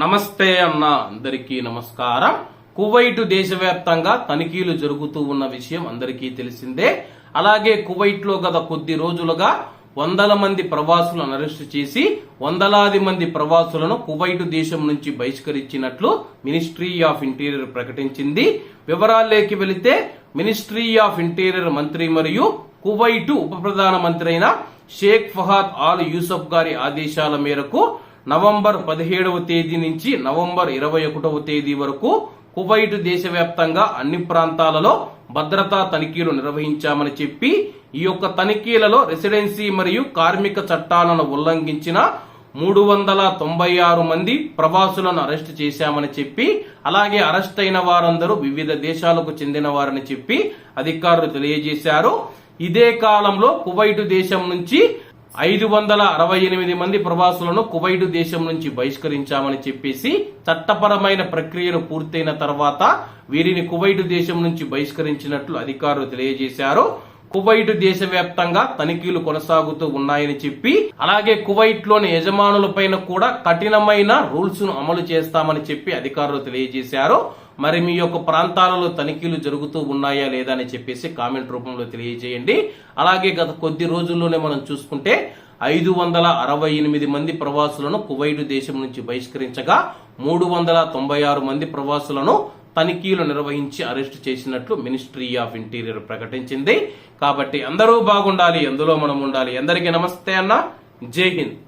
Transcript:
నమస్తే అన్న అందరికీ నమస్కారం. కువైట్ దేశవ్యాప్తంగా తనిఖీలు జరుగుతూ ఉన్న విషయం అందరికీ తెలిసిందే. అలాగే కువైట్లో గత కొద్ది రోజులుగా వందల మంది ప్రవాసులను అరెస్టు చేసి వందలాది మంది ప్రవాసులను కువైట్ దేశం నుంచి బహిష్కరించినట్లు మినిస్ట్రీ ఆఫ్ ఇంటీరియర్ ప్రకటించింది. వివరాల్లోకి వెళితే మినిస్ట్రీ ఆఫ్ ఇంటీరియర్ మంత్రి మరియు కువైట్ ఉప ప్రధాన మంత్రి అయిన షేక్ ఫహాద్ ఆల్ యూసఫ్ గారి ఆదేశాల మేరకు నవంబర్ పదిహేడవ తేదీ నుంచి నవంబర్ ఇరవై ఒకటవ తేదీ వరకు కువైట్ దేశవ్యాప్తంగా అన్ని ప్రాంతాలలో భద్రతా తనిఖీలు నిర్వహించామని చెప్పి ఈ యొక్క తనిఖీలలో రెసిడెన్సీ మరియు కార్మిక చట్టాలను ఉల్లంఘించిన మూడు వందల తొంభై ఆరు మంది ప్రవాసులను అరెస్ట్ చేశామని చెప్పి అలాగే అరెస్ట్ అయిన వారందరూ వివిధ దేశాలకు చెందిన వారని చెప్పి అధికారులు తెలియజేశారు. ఇదే కాలంలో కువైట్ దేశం నుంచి ఐదు వందల అరవై ఎనిమిది మంది ప్రవాసులను కువైట్ దేశం నుంచి బహిష్కరించామని చెప్పేసి చట్టపరమైన ప్రక్రియను పూర్తయిన తర్వాత వీరిని కువైట్ దేశం నుంచి బహిష్కరించినట్లు అధికారులు తెలియజేశారు. కువైట్ దేశవ్యాప్తంగా తనిఖీలు కొనసాగుతూ ఉన్నాయని చెప్పి అలాగే కువైట్లోని యజమానులపైన కూడా కఠినమైన రూల్స్ను అమలు చేస్తామని చెప్పి అధికారులు తెలియజేశారు. మరి మీ యొక్క ప్రాంతాలలో తనిఖీలు జరుగుతూ ఉన్నాయా లేదా అని చెప్పేసి కామెంట్ రూపంలో తెలియజేయండి. అలాగే గత కొద్ది రోజుల్లోనే మనం చూసుకుంటే ఐదు వందల అరవై ఎనిమిది మంది ప్రవాసులను కువైట్ దేశం నుంచి బహిష్కరించగా మూడు వందల తొంభై ఆరు మంది ప్రవాసులను తనిఖీలు నిర్వహించి అరెస్టు చేసినట్లు మినిస్ట్రీ ఆఫ్ ఇంటీరియర్ ప్రకటించింది. కాబట్టి అందరూ బాగుండాలి అందులో మనం ఉండాలి? అందరికీ నమస్తే అన్న. జై హింద్.